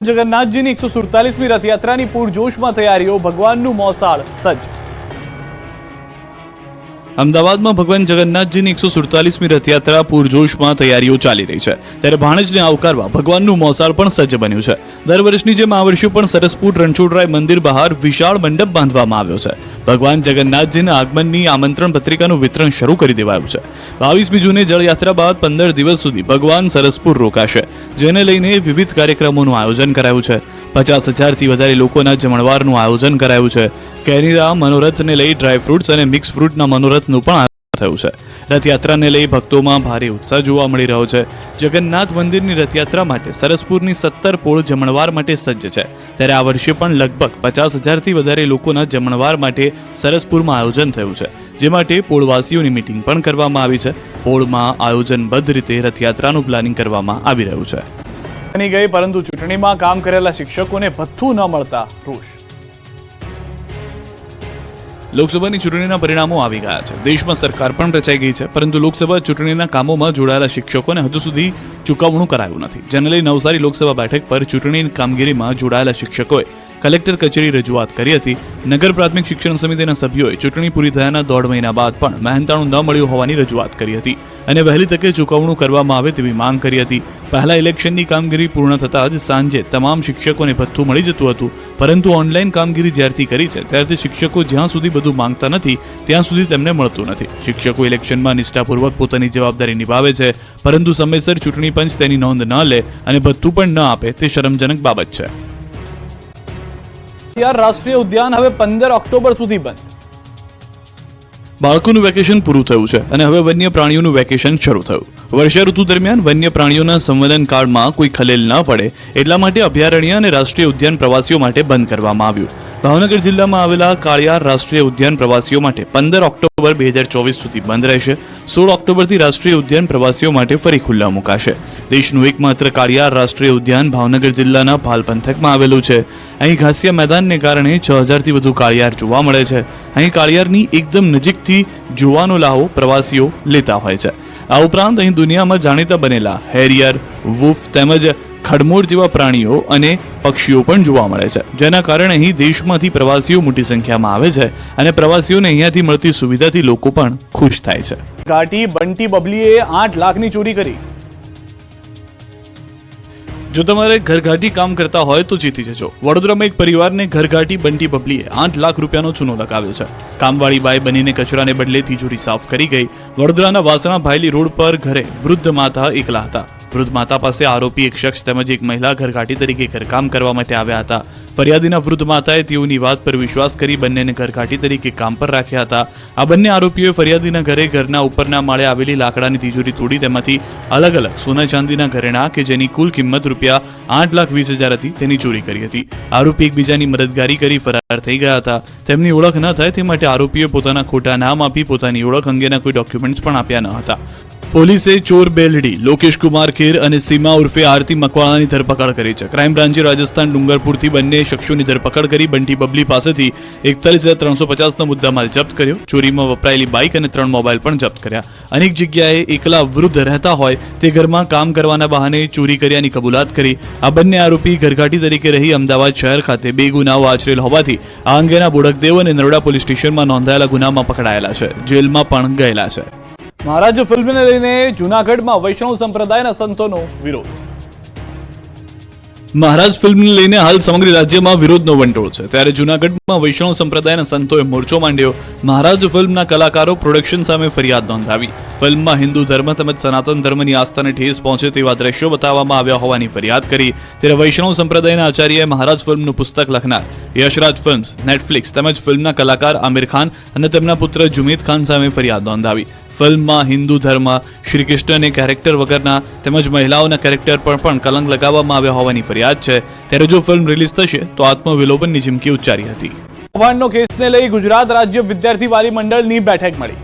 જગન્નાથજીની એકસો સુડતાલીસમી રથયાત્રાની પૂરજોશમાં તૈયારીઓ ભગવાનનું મોસાળ સજ્જ અમદાવાદમાં ભગવાન જગન્નાથજીની એકસો સુડતાલીસમી રથયાત્રા પૂરજોશમાં તૈયારીઓ ચાલી રહી છે. ત્યારે ભાણેજને આવકારવા ભગવાનનું મોસાળ પણ સજ્જ બન્યું છે. દર વર્ષની જેમ આ વર્ષે પણ સરસપુર રણછોડરાય મંદિર બહાર વિશાળ મંડપ બાંધવામાં આવ્યો છે. ભગવાન જગન્નાથજીના આગમનની આમંત્રણ પત્રિકાનું વિતરણ શરૂ કરી દેવાયું છે. બાવીસમી જૂને જળયાત્રા બાદ પંદર દિવસ સુધી ભગવાન સરસપુર રોકાશે, જેને લઈને વિવિધ કાર્યક્રમોનું આયોજન કરાયું છે. પચાસ હજારથી વધારે લોકોના જમણવારનું આયોજન કરાયું છે. કેરીના, મનોરથને લઈ ડ્રાયફ્રૂટ્સ અને મિક્સ ફ્રૂટના મનોરથનું પણ થયું છે. રથયાત્રાને લઈ ભક્તોમાં ભારે ઉત્સાહ જોવા મળી રહ્યો છે. જગન્નાથ મંદિરની રથયાત્રા માટે સરસપુરની સત્તર પોળ જમણવાર માટે સજ્જ છે. ત્યારે આ વર્ષે પણ લગભગ પચાસ હજારથી વધારે લોકોના જમણવાર માટે સરસપુરમાં આયોજન થયું છે. જે માટે પોળવાસીઓની મિટિંગ પણ કરવામાં આવી છે. પોળમાં આયોજનબદ્ધ રીતે રથયાત્રાનું પ્લાનિંગ કરવામાં આવી રહ્યું છે. બની ગઈ, પરંતુ ચૂંટણીમાં કામ કરેલા શિક્ષકોને ભથ્થું ન મળતા રોષ. લોકસભાની ચૂંટણીના પરિણામો આવી ગયા છે. દેશમાં સરકાર પણ રચાઈ ગઈ છે, પરંતુ લોકસભા ચૂંટણીના કામોમાં જોડાયેલા શિક્ષકોને હજુ સુધી ચૂકવણું કરાયું નથી. જેને લઈ નવસારી લોકસભા બેઠક પર ચૂંટણી કામગીરીમાં જોડાયેલા શિક્ષકોએ કલેક્ટર કચેરી રજૂઆત કરી હતી. નગર પ્રાથમિક શિક્ષણ સમિતિના સભ્યોએ ચૂંટણી પૂરી થયાના દોઢ મહિના બાદ પણ મહેનતાણું ન મળ્યું હોવાની રજૂઆત કરી હતી અને વહેલી તકે ચૂકવણું કરવામાં આવે તેવી માંગ કરી હતી. પહેલા ઇલેક્શનની કામગીરી પૂર્ણ થતાં જ સાંજે તમામ શિક્ષકોને ભથ્થું મળી જતું હતું, પરંતુ ઓનલાઈન કામગીરી જ્યારથી કરી છે, ત્યારથી શિક્ષકો જ્યાં સુધી બધું માંગતા નથી, ત્યાં સુધી તેમને મળતું નથી. શિક્ષકો ઇલેક્શનમાં નિષ્ઠાપૂર્વક પોતાની જવાબદારી નિભાવે છે, પરંતુ સમયસર ચૂંટણી પંચ તેની નોંધ ન લે અને ભથ્થું પણ ન આપે તે શરમજનક બાબત છે. યાર રાષ્ટ્રીય ઉદ્યાન હવે પંદર ઓક્ટોબર સુધી બંધ. બાળકોનું વેકેશન પૂરું થયું છે અને હવે વન્ય પ્રાણીઓનું વેકેશન શરૂ થયું. વર્ષા ઋતુ દરમિયાન વન્ય પ્રાણીઓના સંવલન કાળમાં કોઈ ખલેલ ન પડે એટલા માટે અભયારણ્ય અને રાષ્ટ્રીય ઉદ્યાન પ્રવાસીઓ માટે બંધ કરવામાં આવ્યું. ભાવનગર જિલ્લામાં આવેલા કાળિયાર રાષ્ટ્રીય ઉદ્યાન પ્રવાસીઓ માટે પંદર ઓક્ટોબર બે હજાર ચોવીસ સુધી બંધ રહેશે. સોળ ઓક્ટોબરથી રાષ્ટ્રીય ઉદ્યાન પ્રવાસીઓ માટે ફરી ખુલ્લા મુકાશે. દેશનું એકમાત્ર કાળિયાર રાષ્ટ્રીય ઉદ્યાન ભાવનગર જિલ્લાના ભાલ પંથકમાં આવેલું છે. અહીં ઘાસિયા મેદાનને કારણે છ હજારથી વધુ કાળિયાર જોવા મળે છે. અહીં કાળિયારની એકદમ નજીકથી જોવાનો લાહો પ્રવાસીઓ લેતા હોય છે. આ ઉપરાંત અહીં દુનિયામાં જાણીતા બનેલા હેરિયર, વુફ તેમજ ખડમોર જેવા પ્રાણીઓ અને પક્ષીઓ પણ જોવા મળે છે. જેના કારણે અહીં દેશમાંથી પ્રવાસીઓ મોટી સંખ્યામાં આવે છે અને પ્રવાસીઓને અહીંયાથી મળતી સુવિધાથી લોકો પણ ખુશ થાય છે. ઘાટી બંટી બબલીએ આઠ લાખની ચોરી કરી. જો તમારે ઘરઘાટી કામ કરતા હોય તો જીતી જજો. વડોદરામાં એક પરિવારને ઘરઘાટી બંટી બબલીએ આઠ લાખ રૂપિયાનો ચૂનો લગાવ્યો છે. કામવાળી બાઈ બનીને કચરાને બદલે તિજોરી સાફ કરી ગઈ. વડોદરાના વાસણા ભાયલી રોડ પર ઘરે વૃદ્ધ માતા એકલા હતા. વૃદ્ધ માતા પાસે આરોપી એક શખ્સ તેમજ એક મહિલા ઘરઘાટી તરીકે ઘરકામ કરવા માટે આવ્યા હતા. ફરિયાદીના વૃદ્ધ માતાએ તેઓની વાત પર વિશ્વાસ કરી બંનેને ઘરઘાટી તરીકે કામ પર રાખ્યા હતા. આ બંને આરોપીઓએ ફરિયાદીના ઘરે ઘરના ઉપરના માળે આવેલી લાકડાની તિજોરી તોડી તેમાંથી અલગ અલગ સોના ચાંદીના ઘરેણા કે જેની કુલ કિંમત રૂપિયા આઠ લાખ વીસ હજાર હતી તેની ચોરી કરી હતી. આરોપી એકબીજાની મદદગારી કરી ફરાર થઈ ગયા હતા. તેમની ઓળખ ન થાય તે માટે આરોપીએ પોતાના ખોટા નામ આપી પોતાની ઓળખ અંગેના કોઈ ડોક્યુમેન્ટ્સ પણ આપ્યા ન હતા. પોલીસે ચોર બેલડી, લોકેશ કુમાર ખેર અને સીમા ઉર્ફે આરતી મકવાણાની ધરપકડ કરી છે. ક્રાઇમ બ્રાન્ચે રાજસ્થાન ડુંગરપુરથી બંને શખ્સોની ધરપકડ કરી બંટી બબલી પાસેથી એકતાલીસ હજાર ત્રણસો પચાસનો મુદ્દામાલ જપ્ત કર્યો. ચોરીમાં વપરાયેલી બાઇક અને ત્રણ મોબાઈલ પણ જપ્ત કર્યા. અનેક જગ્યાએ એકલા વૃદ્ધ રહેતા હોય તે ઘરમાં કામ કરવાના બહાને ચોરી કર્યાની કબૂલાત કરી. આ બંને આરોપી ઘરઘાટી તરીકે રહી અમદાવાદ શહેર ખાતે બે ગુનાઓ આચરેલ હોવાથી આ અંગેના બોડકદેવ અને નરોડા પોલીસ સ્ટેશનમાં નોંધાયેલા ગુનામાં પકડાયેલા છે. જેલમાં પણ ગયેલા છે. મહારાજ ફિલ્મને લઈને જૂનાગઢમાં વૈષ્ણવ સંપ્રદાયના સંતોનો વિરોધ. મહારાજ ફિલ્મને લઈને હાલ સમગ્ર રાજ્યમાં વિરોધનો વંટોળ છે. ત્યારે જૂનાગઢમાં વૈષ્ણવ સંપ્રદાયના સંતોએ મોરચો માંડ્યો. મહારાજ ફિલ્મના કલાકારો પ્રોડક્શન સામે ફરિયાદ નોંધાવી. ફિલ્મમાં હિન્દુ ધર્મ તેમજ સનાતન ધર્મની આસ્થાને ઠેસ પહોંચે તેવા દ્રશ્યો બતાવવામાં આવ્યા હોવાની ફરિયાદ કરી. ત્યારે વૈષ્ણવ સંપ્રદાયના આચાર્યએ મહારાજ ફિલ્મનું પુસ્તક લખનાર, યશરાજ ફિલ્મ્સ, નેટફ્લિક્સ તેમજ ફિલ્મના કલાકાર આમિર ખાન અને તેમના પુત્ર જુમેદ ખાન સામે ફરિયાદ નોંધાવી. ફિલ્મમાં હિન્દુ ધર્મ શ્રી કૃષ્ણને કેરેક્ટર વગરના તેમજ મહિલાઓના કેરેક્ટર પર પણ કલંક લગાવવામાં આવ્યા હોવાની ફરિયાદ છે. ત્યારે જો ફિલ્મ રિલીઝ થશે, તો આત્મવિલોપનની ચીમકી ઉચ્ચારી હતી. કૌભાંડનો કેસને લઈ ગુજરાત રાજ્ય વિદ્યાર્થી વાલી મંડળની બેઠક મળી.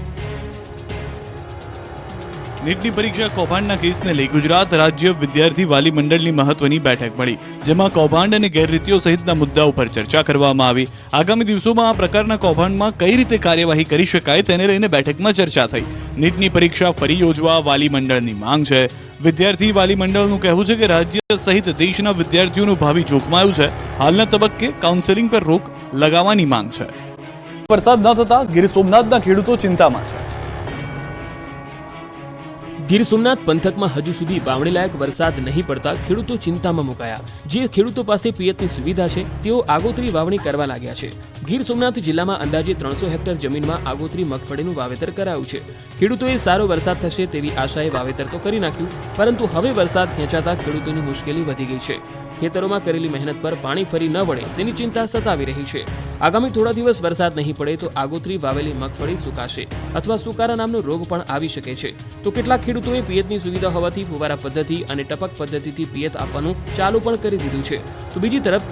નીટની પરીક્ષા કૌભાંડના કેસને લઈ ગુજરાત રાજ્ય વિદ્યાર્થી વાલી મંડળની મહત્વની બેઠક મળી, જેમાં કૌભાંડ અને ગેરરીતિઓ સહિતના મુદ્દા ઉપર ચર્ચા કરવામાં આવી. આગામી દિવસોમાં આ પ્રકારના કૌભાંડમાં કઈ રીતે કાર્યવાહી કરી શકાય તેને લઈને બેઠકમાં ચર્ચા થઈ. નીટની પરીક્ષા ફરી યોજવા વાલી મંડળની માંગ છે. વિદ્યાર્થી વાલી મંડળનું કહેવું છે કે રાજ્ય સહિત દેશના વિદ્યાર્થીઓનું ભાવિ જોખમાયું છે. હાલના તબક્કે કાઉન્સેલિંગ પર રોક લગાવવાની માંગ છે. વરસાદ ન થતા ગીર સોમનાથના ખેડૂતો ચિંતામાં છે. ગીર સોમનાથ પંથકમાં હજુ સુધી વાવણી લાયક વરસાદ નહીં પડતા ખેડૂતો ચિંતામાં મુકાયા. જે ખેડૂતો પાસે પિયતની સુવિધા છે, તેઓ આગોતરી વાવણી કરવા લાગ્યા છે. ગીર સોમનાથ જિલ્લામાં અંદાજે ત્રણસો હેક્ટર જમીનમાં આગોતરી મગફળીનું વાવેતર કરાયું છે. ખેડૂતોએ સારો વરસાદ થશે તેવી આશાએ વાવેતર તો કરી નાખ્યું, પરંતુ હવે વરસાદ ખેંચાતા ખેડૂતોની મુશ્કેલી વધી ગઈ છે. ખેતરોમાં કરેલી મહેનત પર પાણી ફરી ન વળે તેની ચિંતા સતાવી રહી છે. આગામી થોડા દિવસ વરસાદ નહીં પડે તો આગોતરી વાવેલી મગફળી સુકાશે અથવા સુકારા નામનો રોગ પણ આવી શકે છે. તો કેટલાક ખેડૂતોએ પિયતની સુવિધા હોવાથી ફુવારા પદ્ધતિ અને ટપક પદ્ધતિથી પિયત આપવાનું ચાલુ પણ કરી દીધું છે. તો બીજી તરફ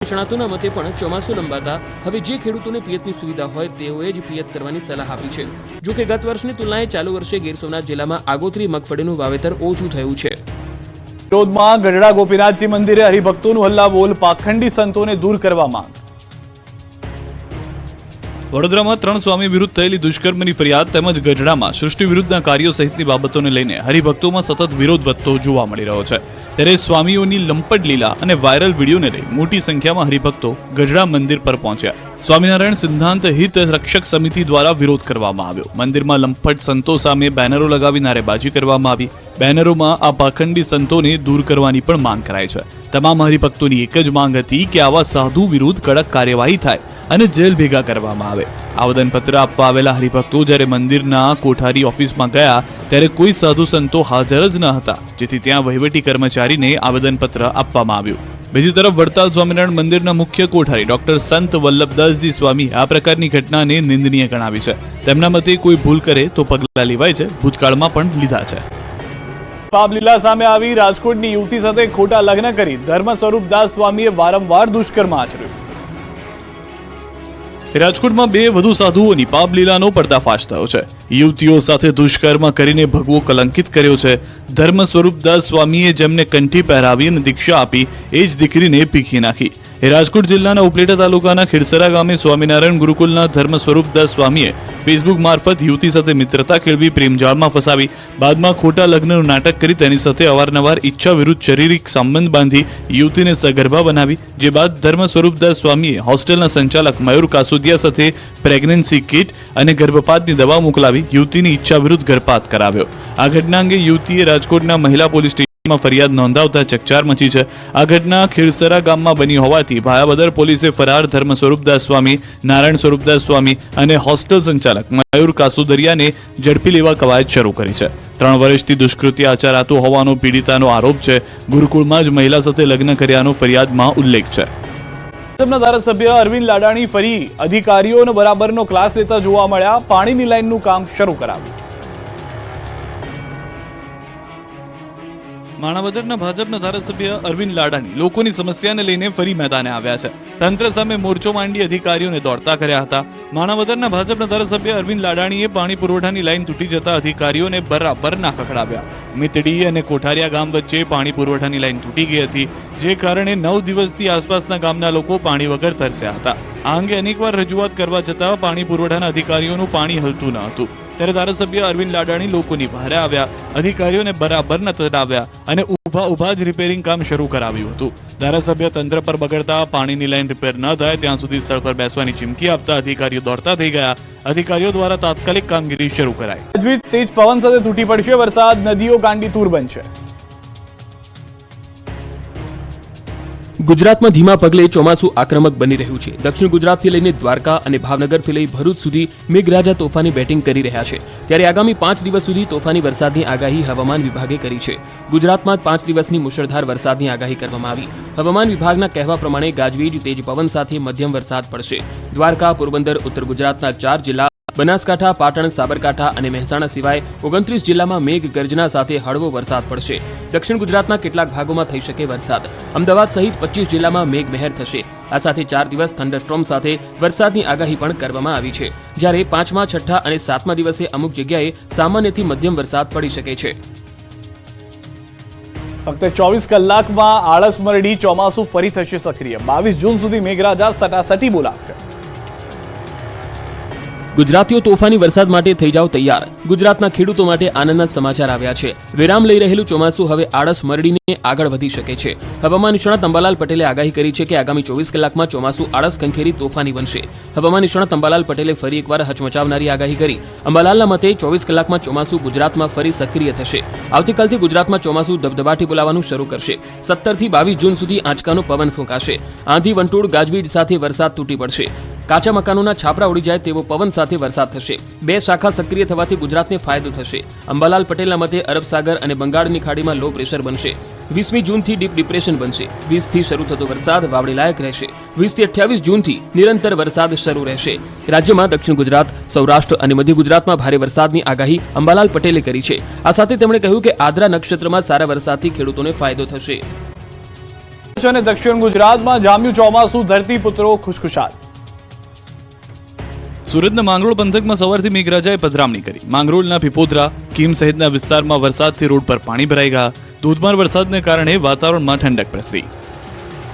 નિષ્ણાતોના મતે પણ ચોમાસું લંબાતા હવે જે ખેડૂતોને પિયતની સુવિધા હોય તેઓએ જ પિયત કરવાની સલાહ આપી છે. જો કે ગત વર્ષની તુલનાએ ચાલુ વર્ષે ગીર સોમનાથ જિલ્લામાં આગોતરી મગફળીનું વાવેતર ઓછું થયું છે. વિરોધમાં ગઢડા ગોપીનાથજી મંદિરે હરિભક્તોનું હલ્લાબોલ પાખંડી સંતોને દૂર કરવા માંગ. વડોદરામાં ત્રણ સ્વામી વિરુદ્ધ થયેલી દુષ્કર્મની ફરિયાદ તેમજ ગઢડામાં સૃષ્ટિ વિરુદ્ધના કાર્યો સહિતની બાબતોને લઈને હરિભક્તોમાં સતત વિરોધ વધતો જોવા મળી રહ્યો છે. ત્યારે સ્વામીઓની લંપટ લીલા અને વાયરલ વિડીયોને લઈ મોટી સંખ્યામાં હરિભક્તો ગઢડા મંદિર પર પહોંચ્યા. સ્વામિનારાયણ સિદ્ધાંત હિત રક્ષક સમિતિ દ્વારા વિરોધ કરવામાં આવ્યો. મંદિરમાં લંપટ સંતો સામે બેનરો લગાવી નારેબાજી કરવામાં આવી. બેનરોમાં આ પાખંડી સંતોને દૂર કરવાની પણ માંગ કરાઈ છે. તમામ હરિભક્તોની એક જ માંગ હતી કે આવા સાધુ વિરુદ્ધ કડક કાર્યવાહી થાય. અને જેલ ભેગા કરવામાં આવે. આવેદનપત્ર આપવા આવેલા હરિભક્તો જ્યારે મંદિરના કોઠારી ઓફિસમાં ગયા, ત્યારે કોઈ સાધુ સંતો હાજર જ ન હતા, જેથી ત્યાં વહીવટી કર્મચારીને આવેદનપત્ર આપવામાં આવ્યું. બીજી તરફ વડતાલ સ્વામિનારાયણ મંદિરના મુખ્ય કોઠારી ડોક્ટર સંત વલ્લભદાસજી સ્વામી આ પ્રકારની ઘટનાને નિંદનીય ગણાવી છે. તેમના મતે કોઈ ભૂલ કરે તો પગલાં લેવાય છે, ભૂતકાળમાં પણ લીધા છે. પાપલીલા સામે આવી રાજકોટની યુવતી સાથે ખોટા લગ્ન કરી ધર્મ સ્વરૂપ દાસ સ્વામીએ વારંવાર દુષ્કર્મ આચર્યું. રાજકોટમાં બે વધુ સાધુઓની પાપ લીલાનો પર્દાફાશ થયો છે. યુવતીઓ સાથે દુષ્કર્મ કરીને ભગવો કલંકિત કર્યો છે. ધર્મ સ્વરૂપદાસ સ્વામીએ જેમને કંઠી પહેરાવી અને દીક્ષા આપી, એ જ દીકરીને પીખી નાખી. રાજકોટ જિલ્લાના ઉપલેટા તાલુકાના ખીરસરા ગામે સ્વામિનારાયણ ગુરુકુલના ધર્મ સ્વરૂપદાસ સ્વામીએ ફેસબુક મારફત યુવતી સાથે મિત્રતા કેળવી પ્રેમજાળમાં ફસાવી. બાદમાં ખોટા લગ્નનું નાટક કરી તેની સાથે અવારનવાર ઈચ્છા વિરુદ્ધ શારીરિક સંબંધ બાંધી યુવતીને સગર્ભા બનાવી. જે બાદ ધર્મ સ્વરૂપદાસ સ્વામીએ હોસ્ટેલના સંચાલક મયુર કાસુદિયા સાથે પ્રેગ્નન્સી કિટ અને ગર્ભપાતની દવા મોકલાવી યુવતીની ઈચ્છા વિરુદ્ધ ગર્ભપાત કરાવ્યો. આ ઘટના અંગે યુવતીએ રાજકોટના મહિલા પોલીસ સ્ટેશનમાં ફરિયાદ નોંધાવતા ચકચાર મચી છે. આ ઘટના ખીરસરા ગામમાં બની હોવાથી ભાયાબદર પોલીસે ફરાર ધર્મ સ્વરૂપદાસ સ્વામી નારાયણ સ્વરૂપદાસ સ્વામી અને હોસ્ટેલ સંચાલક મયુર કાસુદરિયાને ઝડપી લેવા કવાયત શરૂ કરી છે. ત્રણ વર્ષથી દુષ્કૃત્ય આચરાતું હોવાનો પીડિતાનો આરોપ છે. ગુરુકુળમાં જ મહિલા સાથે લગ્ન કર્યાનો ફરિયાદમાં ઉલ્લેખ છે. ભાજપના ધારાસભ્ય અરવિંદ લાડાણી ફરી અધિકારીઓનો બરાબરનો ક્લાસ લેતા જોવા મળ્યા. પાણીની લાઇનનું કામ શરૂ કરાવ્યું. માણાવદરના ભાજપના ધારાસભ્ય અરવિંદ લાડાણી લોકોની સમસ્યાને લઈને ફરી મેદાને આવ્યા છે. તંત્ર સામે મોરચો માંડી અધિકારીઓને દોડતા કર્યા હતા. માણાવદરના ભાજપના ધારાસભ્ય અરવિંદ લાડાણીએ પાણી પુરવઠાની લાઈન તૂટી જતા અધિકારીઓને બરાબર ના ખખડાવ્યા. મિતડી અને કોઠારિયા ગામ વચ્ચે પાણી પુરવઠાની લાઈન તૂટી ગઈ હતી, જે કારણે નવ દિવસથી આસપાસના ગામના લોકો પાણી વગર તરસ્યા હતા. આ અંગે અનેકવાર રજૂઆત કરવા છતાં પાણી પુરવઠાના અધિકારીઓનું પાણી હલતું ન હતું. ત્યારે ધારાસભ્ય અરવિંદ લાડાણી લોકોની બહાર આવ્યા. અધિકારીઓને બરાબર ન તડાવ્યા અને ઊભા ઊભા જ રિપેરિંગ કામ શરૂ કરાવ્યું હતું. ધારાસભ્ય તંત્ર પર બગડતા પાણીની લાઈન રિપેર ન થાય ત્યાં સુધી સ્થળ પર બેસવાની ચીમકી આપતા અધિકારીઓ દોડતા થઈ ગયા. અધિકારીઓ દ્વારા તાત્કાલિક કામગીરી શરૂ કરાઈ. તેજ પવન સાથે તૂટી પડશે. વરસાદ, નદીઓ ગાંડીતુર બનશે. ગુજરાતમાં ધીમા પગલે ચોમાસું આક્રમક બની રહ્યું છે. દક્ષિણ ગુજરાતથી લઈને દ્વારકા અને ભાવનગરથી લઈ ભરૂચ સુધી મેઘરાજા તોફાની બેટિંગ કરી રહ્યા છે. ત્યારે આગામી પાંચ દિવસ સુધી તોફાની વરસાદની આગાહી હવામાન વિભાગે કરી છે. ગુજરાતમાં પાંચ દિવસની મુશળધાર વરસાદની આગાહી કરવામાં આવી. હવામાન વિભાગના કહેવા પ્રમાણે ગાજવીજ, તેજ પવન સાથે મધ્યમ વરસાદ પડશે. દ્વારકા, પોરબંદર, ઉત્તર ગુજરાતના ચાર જિલ્લા બનાસકાંઠા, પાટણ, સાબરકાંઠા અને મહેસાણા સિવાય ઓગણત્રીસ જિલ્લામાં મેઘ ગર્જના સાથે હળવો વરસાદ પડશે. દક્ષિણ ગુજરાતના કેટલાક ભાગોમાં થઈ શકે વરસાદ. અમદાવાદ સહિત પચીસ જિલ્લામાં મેઘમહેર થશે. આ સાથે ચાર દિવસ થંડરસ્ટ્રોમ સાથે વરસાદની આગાહી પણ કરવામાં આવી છે. જ્યારે પાંચમા, છઠ્ઠા અને સાતમા દિવસે અમુક જગ્યાએ સામાન્યથી મધ્યમ વરસાદ પડી શકે છે. ફક્ત ચોવીસ કલાકમાં આળસ ચોમાસું ફરી થશે સક્રિય. બાવીસ જૂન સુધી મેઘરાજા સટાસટી બોલાવશે. ગુજરાતીઓ તોફાની વરસાદ માટે થઈ જાવ તૈયાર. ગુજરાતના ખેડૂતો માટે આનંદના સમાચાર આવ્યા છે. વિરામ લઈ રહેલું ચોમાસું હવે આળસ મરડીને આગળ વધી શકે છે. હવામાન નિષ્ણાત અંબાલાલ પટેલે આગાહી કરી છે કે આગામી ચોવીસ કલાકમાં ચોમાસું આળસ કંખેરી તોફાની બનશે. હવામાન નિષ્ણાત અંબાલાલ પટેલે ફરી એકવાર હચમચાવનારી આગાહી કરી. અંબાલાલના મતે ચોવીસ કલાકમાં ચોમાસું ગુજરાતમાં ફરી સક્રિય થશે. આવતીકાલથી ગુજરાતમાં ચોમાસું ધબધબાટી બોલાવાનું શરૂ કરશે. સત્તરથી બાવીસ જૂન સુધી આંચકાનો પવન ફૂંકાશે. આંધી વંટોળ ગાજવીજ સાથે વરસાદ તૂટી પડશે. કાચા મકાનોના છાપરા ઉડી જાય તેવો પવન સાથે વરસાદ થશે. બે શાખા સક્રિય થવાથી ગુજરાતને ફાયદો થશે. અંબાલાલ પટેલના મતે અરબ સાગર અને બંગાળની ખાડીમાં લો પ્રેશર બનશે. વીસમી જૂનથી ડીપ ડિપ્રેશન બનશે. વીસથી શરૂ થતો વરસાદ વાવડી લાયક રહેશે. વીસથી અઠ્યાવીસ જૂનથી નિરંતર વરસાદ શરૂ રહેશે. રાજ્યમાં દક્ષિણ ગુજરાત, સૌરાષ્ટ્ર અને મધ્ય ગુજરાતમાં ભારે વરસાદની આગાહી અંબાલાલ પટેલે કરી છે. આ સાથે તેમણે કહ્યું કે આદ્રા નક્ષત્રમાં સારા વરસાદથી ખેડૂતોને ફાયદો થશે. અને દક્ષિણ ગુજરાતમાં જામ્યું ચોમાસું ધરતી પુત્રો ખુશખુશાલ. સુરતના માંગરોળ પંથકમાં સવારથી મેઘરાજાએ પધરામણી કરી. માંગરોળના પીપોદરા કીમ સહિતના વિસ્તારમાં વરસાદથી રોડ પર પાણી ભરાઈ ગયા. ધોધમાર વરસાદને કારણે વાતાવરણમાં ઠંડક પ્રસરી.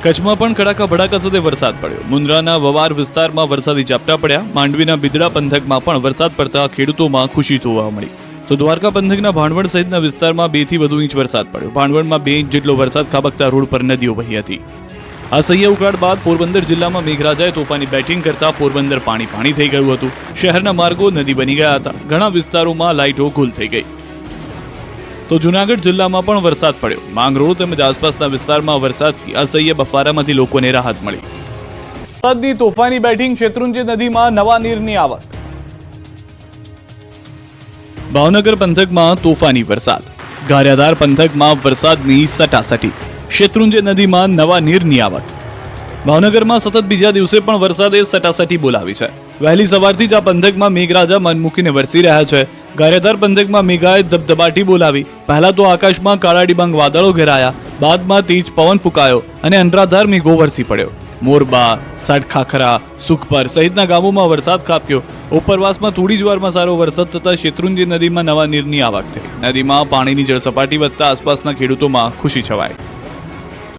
કચ્છમાં પણ કડાકા ભડાકા સાથે વરસાદ પડ્યો. મુન્દ્રાના વવાર વિસ્તારમાં વરસાદી ઝાપટા પડ્યા. માંડવીના બિદડા પંથકમાં પણ વરસાદ પડતા ખેડૂતોમાં ખુશી જોવા મળી. તો દ્વારકા પંથકના ભાણવડ સહિતના વિસ્તારમાં બેથી વધુ ઇંચ વરસાદ પડ્યો. ભાણવડમાં બે ઇંચ જેટલો વરસાદ ખાબકતા રોડ પર નદીઓ વહી હતી. આ સહ્ય ઉઘાડ બાદ પોરબંદર જિલ્લામાં મેઘરાજાએ તોફાની બેટિંગ કરતા પોરબંદર પાણી પાણી થઈ ગયું હતું. શહેરના માર્ગો નદી બની ગયા હતા. ઘણા વિસ્તારોમાં લાઇટો ગુલ થઈ ગઈ. તો જુનાગઢ જિલ્લામાં પણ વરસાદ પડ્યો. માંગરોળ તેમજ આસપાસના વિસ્તારમાં વરસાદથી અસહ્ય બફારામાંથી લોકોને રાહત મળી. વરસાદની તોફાની બેટિંગ શેત્રુંજી નદીમાં નવા નીરની આવક. ભાવનગર પંથકમાં તોફાની વરસાદ. ગારિયાધાર પંથકમાં વરસાદની સટાસટી. શેત્રુંજય નદીમાં નવા નીરની આવક ભાવનગરમાં સતત બીજા દિવસે પણ વરસાદે સટાસટી બોલાવી છે. વહેલી સવારથી જ આ પંથકમાં મેઘરાજા મન મૂકીને વરસી રહ્યા છે. ગારિયાધાર પંથકમાં મેઘાએ ધબધબાટી બોલાવી. પહેલા તો આકાશમાં કાળા ડિબાંગ વાદળો ઘેરાયા. બાદમાં તેજ પવન ફૂંકાયો અને અનરાધાર મેઘો વરસી પડ્યો. મોરબા સાટખાખરા સુખપર સહિતના ગામોમાં વરસાદ કાપ્યો ઉપરવાસમાં થોડી જ વારમાં સારો વરસાદ થતા શેત્રુંજી નદીમાં નવા નીરની આવક થઈ નદીમાં પાણીની જળસપાટી વધતા આસપાસના ખેડૂતોમાં ખુશી છવાઈ.